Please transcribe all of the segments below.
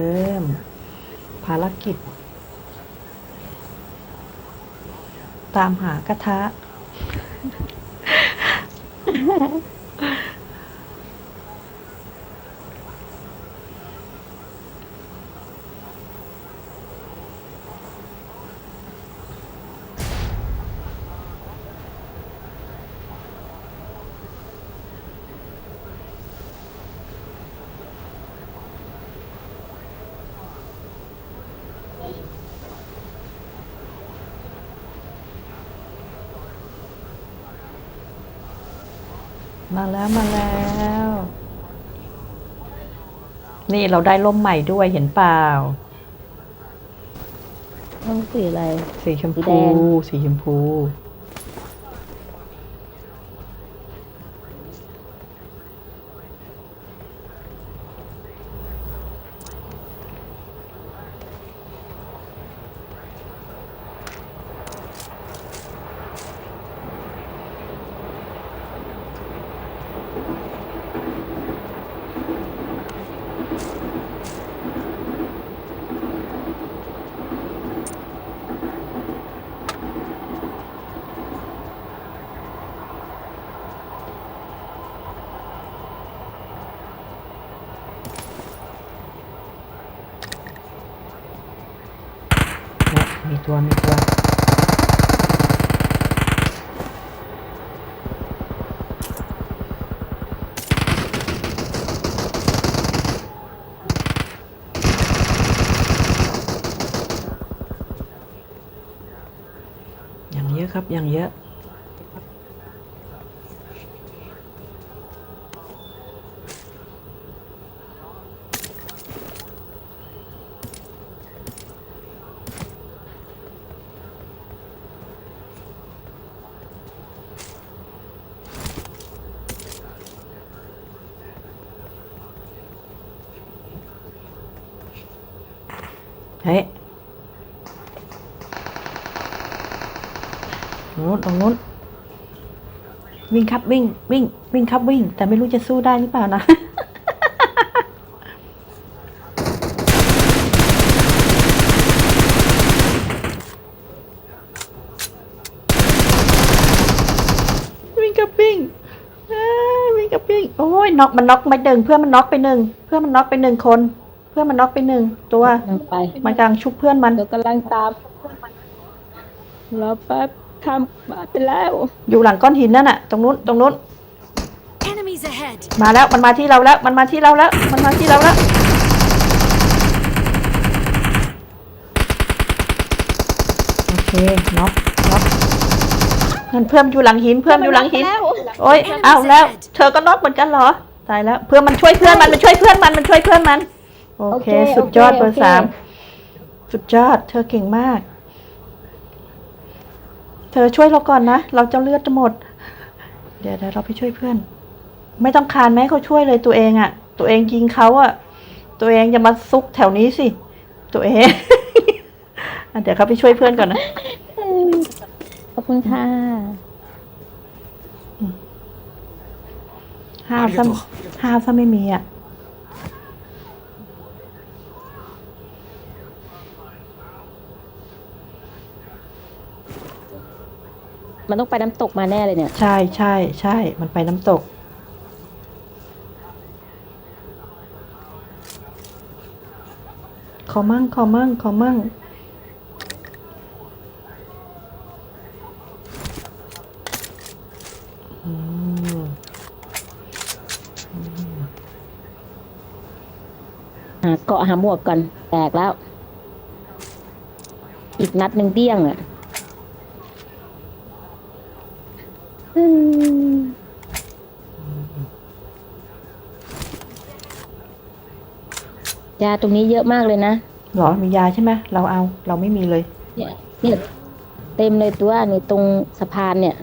เริ่ม ภารกิจ ตามหากระทะ มาแล้วมาแล้ว นี่เราได้ร่มใหม่ด้วยเห็นเปล่าต้องสีอะไร สีชมสีแดพูงสีชมพู ตัวมีตัวอย่างเยอะครับอย่างเยอะ เฮ้ย ตรงนู้นตรงนู้นวิ่งครับวิ่งวิ่ง วิ่งครับวิ่ง แต่ไม่รู้จะสู้ได้หรือเปล่านะวิ่งกับวิ่งเอ้ยวิ่งกับวิ่งโอ้ยน็อกมันน็อกไม่ดึงเพื่อนมันน็อกไปหนึ่งเพื่อนมันน็อกไปหนึ่งคน เพื่อนมันน็อกไปหนึ่งตัวยังไปมันกำลังชุบเพื่อนมันเดี๋ยวกำลังตามรอแป๊บ ทำมาไปแล้ว อยู่หลังก้อนหินนั่นน่ะ ตรงนู้นตรงนู้น Enemies ahead! มาแล้วมันมาที่เราแล้ว มันมาที่เราแล้ว มันมาที่เราแล้ว โอเคน็อกน็อกนั่นเพื่อนอยู่หลังหินเพื่อนอยู่หลังหิน โอ้ยเอาแล้ว เธอก็น็อกเหมือนกันเหรอตายแล้วเพื่อนมันช่วยเพื่อนมันมันช่วยเพื่อนมันมันช่วยเพื่อนมัน โอเคสุดยอดเบอร์สามสุดยอด เธอเก่งมาก เธอช่วยเราก่อนนะ เราจะเลือดจะหมด เดี๋ยวเดี๋ยวเราไปช่วยเพื่อน ไม่ต้องคานไหมเขาช่วยเลยตัวเองอะ่ะ ตัวเองยิงเขาอะ่ะ ตัวเองอย่ามาซุกแถวนี้สิ ตัวเองอะเดี๋ยวเขาไปช่วยเพื่อนก่อนนะ ขอบคุณค่ะห้าวซะห้าวซะไม่มีอะ มันต้องไปน้ำตกมาแน่เลยเนี่ย ใช่ใช่ใช่ มันไปน้ำตก ขอมั่งขอมั่งขอมั่ง อืมหาเกาะหาหมวกก่อนแตกแล้ว อีกนัดหนึ่งเดี้ยงอะ ยาตรงนี้เยอะมากเลยนะเหรอมียาใช่ไหมเราเอาเราไม่มีเลย เนี่ยเนี่ยเต็มเลยตัวนี่ตรงสะพานเนี่ย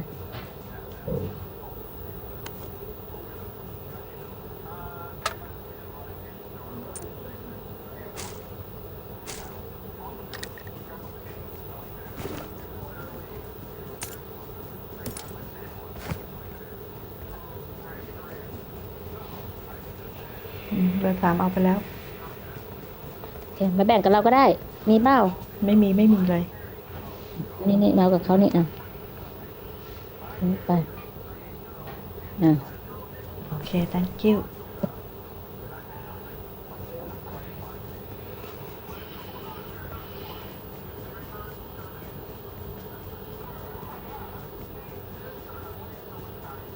อืมเบอร์สามเอาไปแล้ว เคมาแบ่งกับเราก็ได้ มีเปล่าไม่มีไม่มีเลย นี่นี่มาเอากับเขานี่อะนี่ไปอะโอเค thank you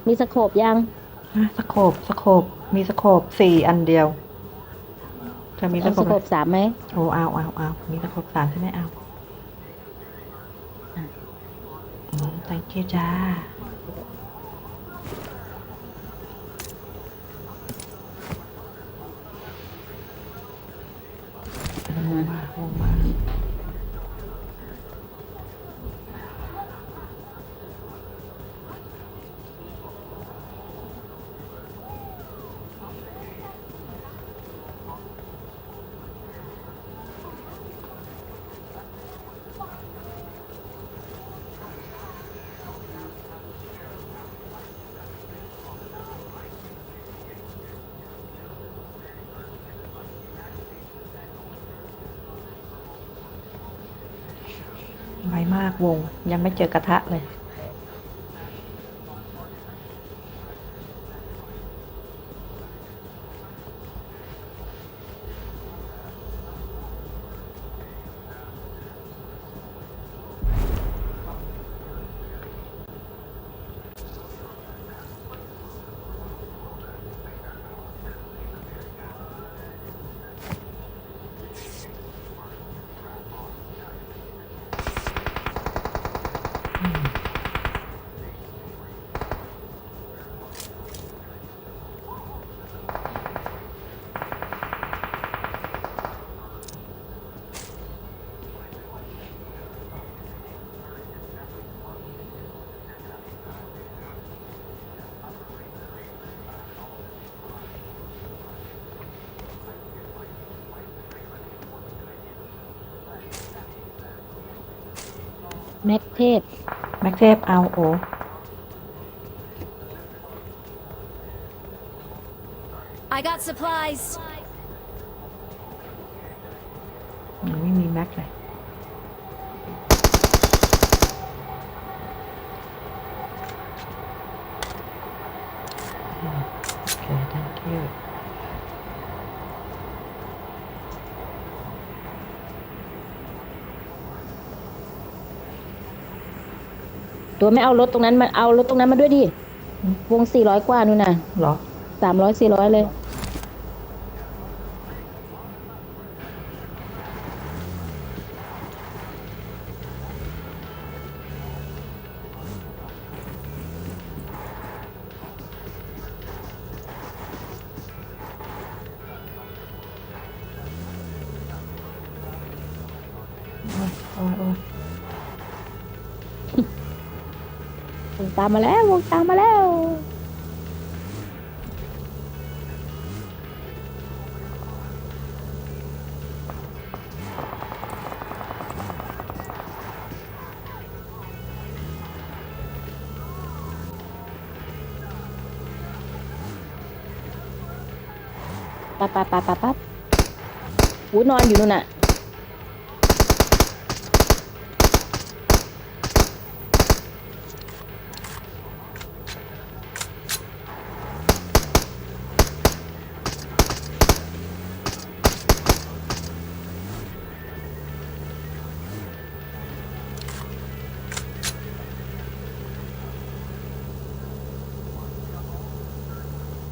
มีสโคบยังอะสโคบสโคบมีสโคบสี่อันเดียว เธอมีสเอาโคสบโคบสามไหมโอ้เอาเอาเอามีสโคบสามใช่ไหมเอาอืม thank you จ้าอ่ามาลงมา มากวง ยังไม่เจอกระทะเลย แม็กเทศแม็กเทปเอาโอ I got supplies. ยังไม่มีแม็กเลยอืมโอเค thank you ตัวไม่เอารถตรงนั้นมาเอารถตรงนั้นมาด้วยดิอืมวงสี่ร้อยกว่านู่นน่ะเหรอ สามร้อยสี่ร้อยเลย โอ้ยโอ้ย ตามมาแล้ววงตามมาแล้ว ปั๊บปั๊บปั๊บปั๊บปั๊บหูนอนอยู่นู่นน่ะ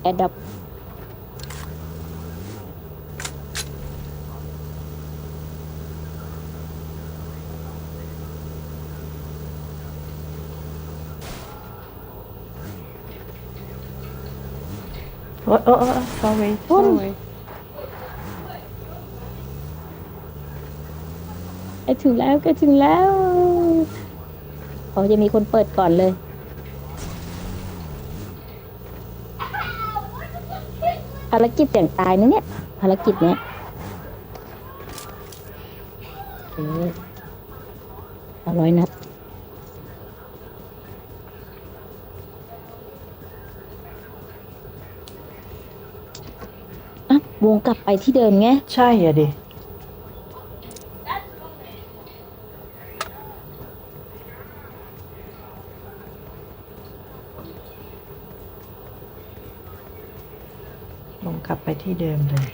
แอดดับโอ้ยโอ้ยโอ้ย sorry พุ่ม sorry ใกล้ถึงแล้วใกล้ถึงแล้วเขาจะมีคนเปิดก่อนเลย ภารกิจเสี่ยงตายนะเนี่ยภารกิจเนี้ยโอเคเอาร้อยนัดอะวงกลับไปที่เดิมไง ใช่อะดิ งกลับไปที่เดิมเลย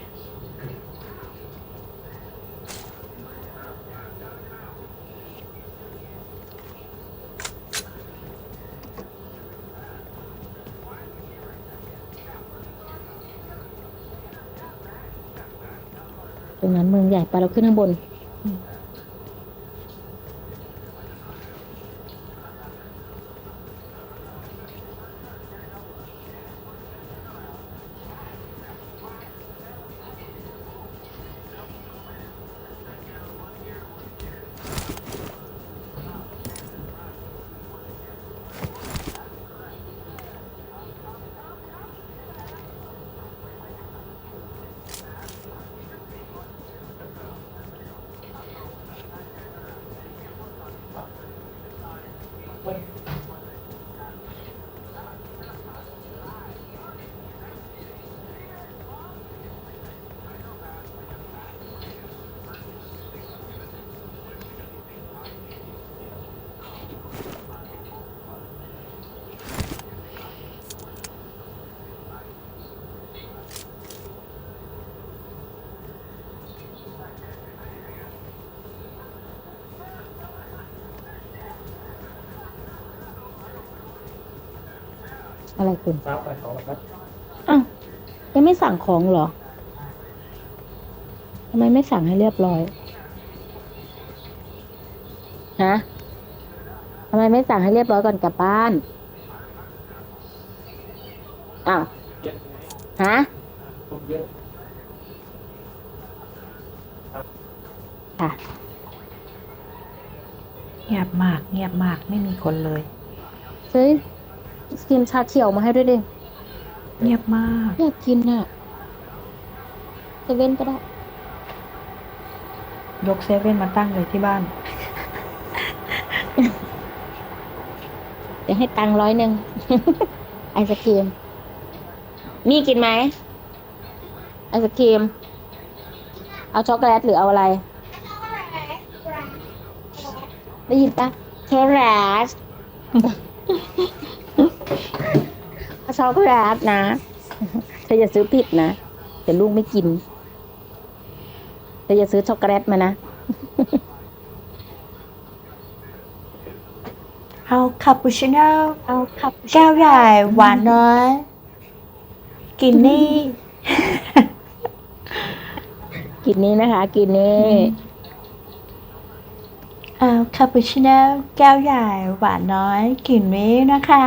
ตรงนั้นเมืองใหญ่ไปเราขึ้นข้างบน อะไรคุณทราบไปเขาครับอ้าวยังไม่สั่งของเหรอทำไมไม่สั่งให้เรียบร้อยฮะทำไมไม่สั่งให้เรียบร้อยก่อนกลับบ้านอ้าวฮะเยอะค่ะเงียบมาก เงียบมากไม่มีคนเลยซื้ อกินชาเขียวมาให้ด้วยดิเงียบมาก อยากกินน่ะเซเว่นก็ได้ ยกเซเว่นมาตั้งเลยที่บ้าน เดี๋ยวให้ตังค์ร้อยหนึ่ง ไอศครีมมีกินไหม ไอศครีม เอาช็อกโกแลตหรือเอาอะไร ได้ยินปะช็อกโกแลตเอา ช็อกโกแลตนะเธออย่าซื้อผิดนะเดี๋ยวลูกไม่กินเธออย่าซื้อช็อกโกแลตมานะเอาคาปูชิโน่เอาขับแก้วใหญ่หวานน้อย กินนี่ กินนี้นะคะ กินนี้เอาคาปูชิโน่แก้วใหญ่หวานน้อย กินนี้นะคะ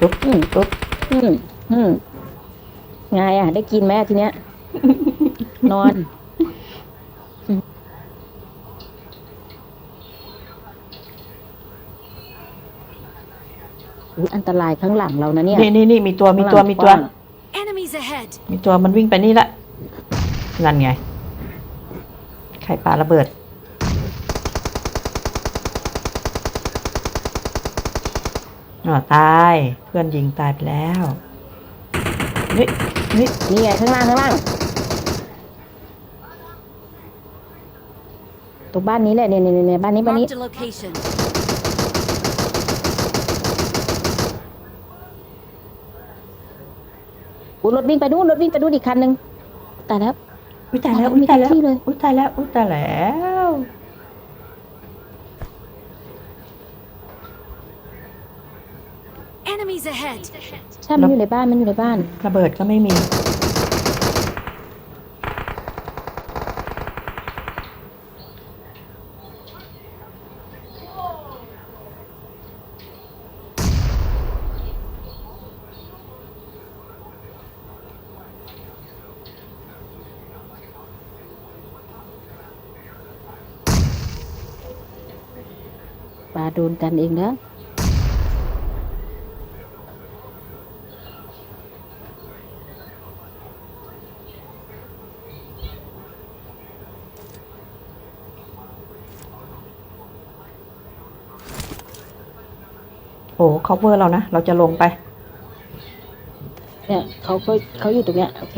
ปุ๊บอืมปุ๊บอืมอืมไงอะ ได้กินไหมทีเนี้ย นอนอุ๊ยอันตรายข้างหลังเรานะเนี่ย นี่นี่นี่มีตัวมีตัวมีตัว Enemies ahead! มีตัวมันวิ่งไปนี่ละ นั่นไง ไข่ปลาระเบิด อ๋อตาย เพื่อนยิงตายไปแล้วเฮ้ยเฮ้ยนี่ไงข้างล่างข้างล่างตรงบ้านนี้แหละเนี่ยเนี่ยเนี่ยบ้านนี้บ้านนี้ Marked a location. อุ๊ยรถวิ่งไปนู่นรถวิ่งไปนู่นอีกคันหนึ่งแต่แล้ว อุ้ยตายแล้วอ๋ออุ้ยตายแล้วมีทุกที่เลยอุ้ยตายแล้วอุ้ยตายแล้ว Enemies ahead! ใช่ มันอยู่ในบ้าน มันอยู่ในบ้าน ระเบิดก็ไม่มี ปลาโดนกันเองนะโ cover เรานะ เราจะลงไป เนี่ยเขาก็เขาอยู่ตรงเนี้ยโอเค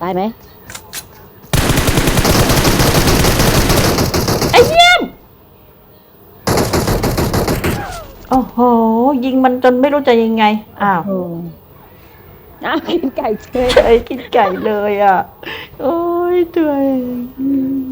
ตายไหมไอ้เยี่ยมโอ้โห ยิงมันจนไม่รู้จะยังไง อ้าว โอ้อ้าวกินไก่เฉยเฉยกินไก่เลยอะ โอ้ยตัวเองอืม